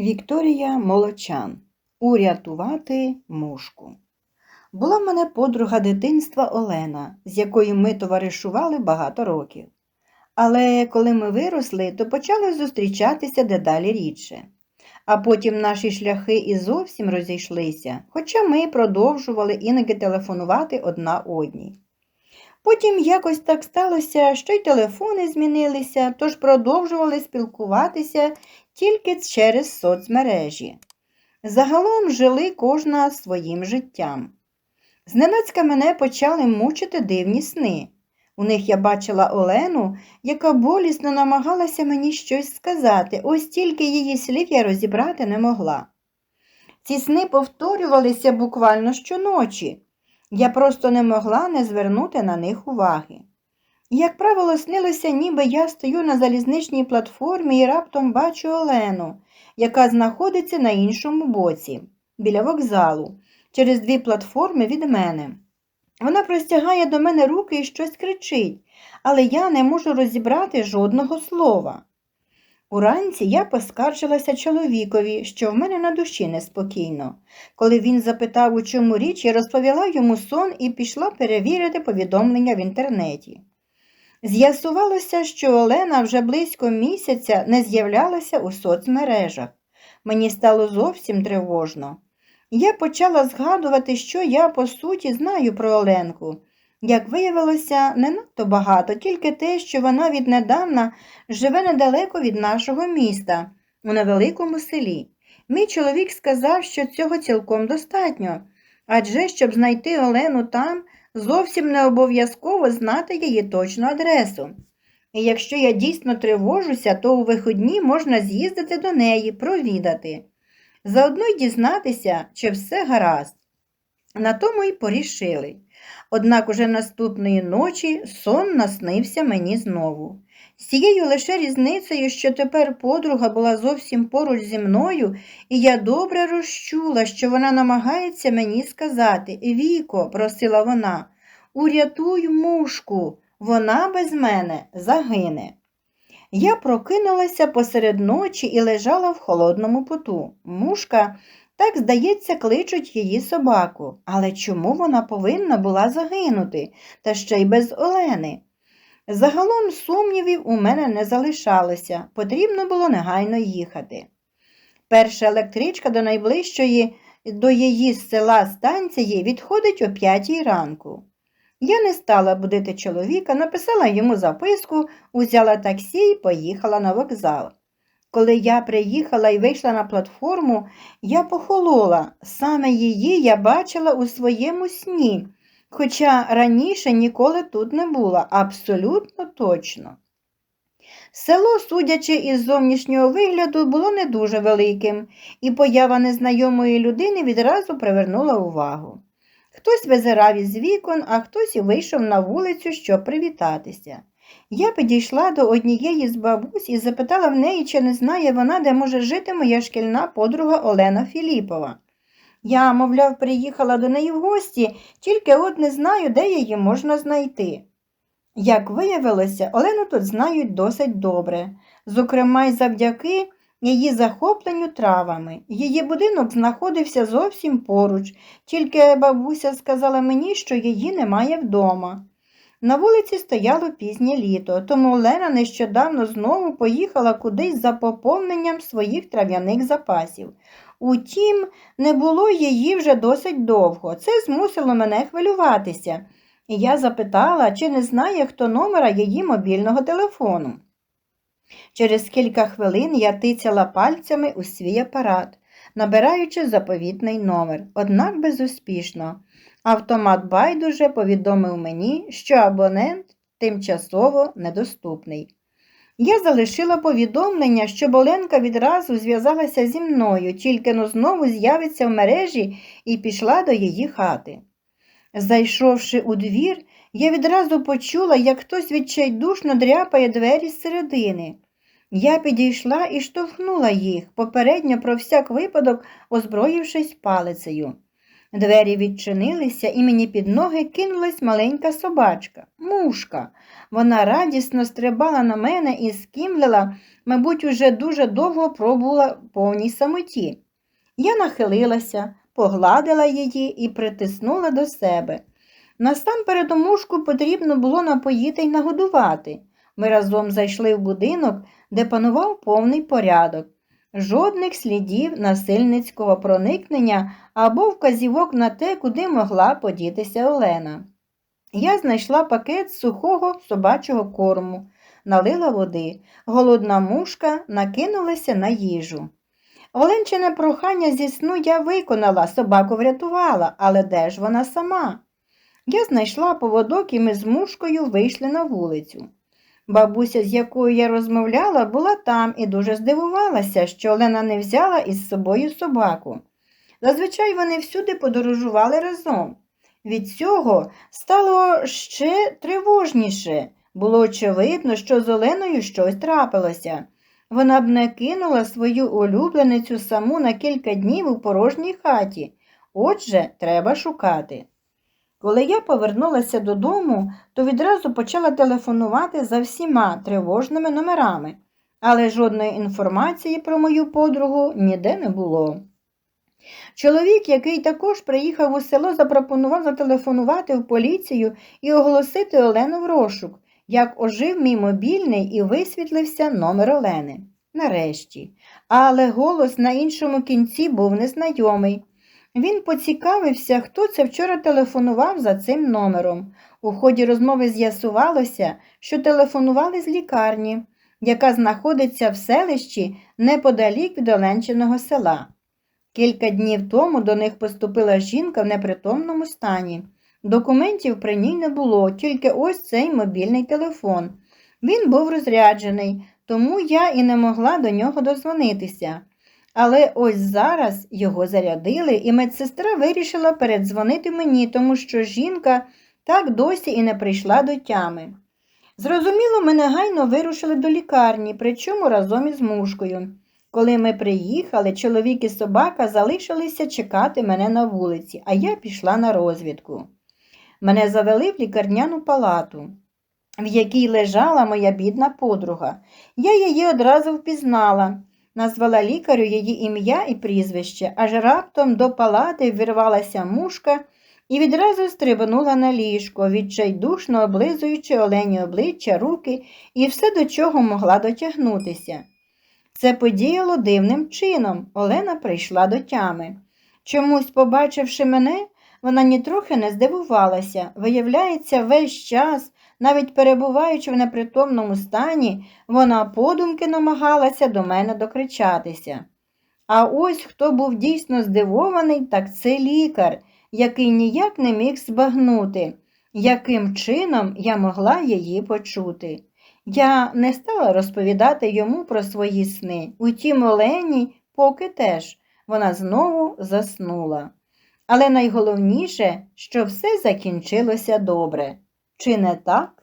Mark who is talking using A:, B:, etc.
A: Вікторія Молочан. Урятувати мушку. Була в мене подруга дитинства Олена, з якою ми товаришували багато років. Але коли ми виросли, то почали зустрічатися дедалі рідше. А потім наші шляхи і зовсім розійшлися, хоча ми продовжували іноді телефонувати одна одній. Потім якось так сталося, що й телефони змінилися, тож продовжували спілкуватися тільки через соцмережі. Загалом жили кожна своїм життям. Зненацька мене почали мучити дивні сни. У них я бачила Олену, яка болісно намагалася мені щось сказати, ось тільки її слів я розібрати не могла. Ці сни повторювалися буквально щоночі. Я просто не могла не звернути на них уваги. Як правило, снилося, ніби я стою на залізничній платформі і раптом бачу Олену, яка знаходиться на іншому боці, біля вокзалу, через дві платформи від мене. Вона простягає до мене руки і щось кричить, але я не можу розібрати жодного слова. Уранці я поскаржилася чоловікові, що в мене на душі неспокійно. Коли він запитав, у чому річ, я розповіла йому сон і пішла перевірити повідомлення в інтернеті. З'ясувалося, що Олена вже близько місяця не з'являлася у соцмережах. Мені стало зовсім тривожно. Я почала згадувати, що я, по суті, знаю про Оленку. Як виявилося, не надто багато, тільки те, що вона віднедавна живе недалеко від нашого міста, у невеликому селі. Мій чоловік сказав, що цього цілком достатньо, адже щоб знайти Олену там, зовсім не обов'язково знати її точну адресу. І якщо я дійсно тривожуся, то у виходні можна з'їздити до неї, провідати. Заодно й дізнатися, чи все гаразд. На тому й порішили. Однак уже наступної ночі сон наснився мені знову. З цією лише різницею, що тепер подруга була зовсім поруч зі мною, і я добре розчула, що вона намагається мені сказати Віко, просила вона, урятуй мушку, вона без мене загине. Я прокинулася посеред ночі і лежала в холодному поту. Мушка, так, здається, кличуть її собаку. Але чому вона повинна була загинути, та ще й без Олени? Загалом сумнівів у мене не залишалося, потрібно було негайно їхати. Перша електричка до найближчої до її села станції відходить о п'ятій ранку. Я не стала будити чоловіка, написала йому записку, узяла таксі і поїхала на вокзал. Коли я приїхала і вийшла на платформу, я похолола. Саме її я бачила у своєму сні, хоча раніше ніколи тут не була, абсолютно точно. Село, судячи із зовнішнього вигляду, було не дуже великим, і поява незнайомої людини відразу привернула увагу. Хтось визирав із вікон, а хтось і вийшов на вулицю, щоб привітатися. Я підійшла до однієї з бабусь і запитала в неї, чи не знає вона, де може жити моя шкільна подруга Олена Філіпова. Я, мовляв, приїхала до неї в гості, тільки от не знаю, де її можна знайти. Як виявилося, Олену тут знають досить добре, зокрема й завдяки її захопленню травами. Її будинок знаходився зовсім поруч, тільки бабуся сказала мені, що її немає вдома. На вулиці стояло пізнє літо, тому Олена нещодавно знову поїхала кудись за поповненням своїх трав'яних запасів. Утім, не було її вже досить довго. Це змусило мене хвилюватися. І я запитала, чи не знає хто номера її мобільного телефону. Через кілька хвилин я тицяла пальцями у свій апарат, набираючи заповітний номер, однак безуспішно. Автомат байдуже повідомив мені, що абонент тимчасово недоступний. Я залишила повідомлення, що Боленка відразу зв'язалася зі мною, тільки но знову з'явиться в мережі і пішла до її хати. Зайшовши у двір, я відразу почула, як хтось відчайдушно дряпає двері з середини. Я підійшла і штовхнула їх, попередньо про всяк випадок озброївшись палицею. Двері відчинилися, і мені під ноги кинулась маленька собачка, мушка. Вона радісно стрибала на мене і скімлила, мабуть, уже дуже довго пробула в повній самоті. Я нахилилася, погладила її і притиснула до себе. Насамперед мушку потрібно було напоїти й нагодувати. Ми разом зайшли в будинок, де панував повний порядок. Жодних слідів насильницького проникнення або вказівок на те, куди могла подітися Олена. Я знайшла пакет сухого собачого корму, налила води. Голодна мушка накинулася на їжу. Оленчине прохання зі сну я виконала, собаку врятувала, але де ж вона сама? Я знайшла поводок і ми з мушкою вийшли на вулицю. Бабуся, з якою я розмовляла, була там і дуже здивувалася, що Олена не взяла із собою собаку. Зазвичай вони всюди подорожували разом. Від цього стало ще тривожніше. Було очевидно, що з Оленою щось трапилося. Вона б не кинула свою улюбленицю саму на кілька днів у порожній хаті. Отже, треба шукати. Коли я повернулася додому, то відразу почала телефонувати за всіма тривожними номерами, але жодної інформації про мою подругу ніде не було. Чоловік, який також приїхав у село, запропонував зателефонувати в поліцію і оголосити Олену в розшук, як ожив мій мобільний і висвітлився номер Олени. Нарешті. Але голос на іншому кінці був незнайомий. Він поцікавився, хто це вчора телефонував за цим номером. У ході розмови з'ясувалося, що телефонували з лікарні, яка знаходиться в селищі неподалік від Оленчиного села. Кілька днів тому до них поступила жінка в непритомному стані. Документів при ній не було, тільки ось цей мобільний телефон. Він був розряджений, тому я і не могла до нього дозвонитися. Але ось зараз його зарядили, і медсестра вирішила передзвонити мені, тому що жінка так досі і не прийшла до тями. Зрозуміло, ми негайно вирушили до лікарні, причому разом із мушкою. Коли ми приїхали, чоловік і собака залишилися чекати мене на вулиці, а я пішла на розвідку. Мене завели в лікарняну палату, в якій лежала моя бідна подруга. Я її одразу впізнала, назвала лікарю її ім'я і прізвище, аж раптом до палати ввірвалася мушка і відразу стрибнула на ліжко, відчайдушно облизуючи олені обличчя, руки і все, до чого могла дотягнутися. Це подіяло дивним чином. Олена прийшла до тями. Чомусь, побачивши мене, вона нітрохи не здивувалася. Виявляється, весь час, навіть перебуваючи в непритомному стані, вона подумки намагалася до мене докричатися. А ось хто був дійсно здивований, так це лікар, який ніяк не міг збагнути, яким чином я могла її почути. Я не стала розповідати йому про свої сни. Утім, Олені поки теж вона знову заснула. Але найголовніше, що все закінчилося добре. Чи не так?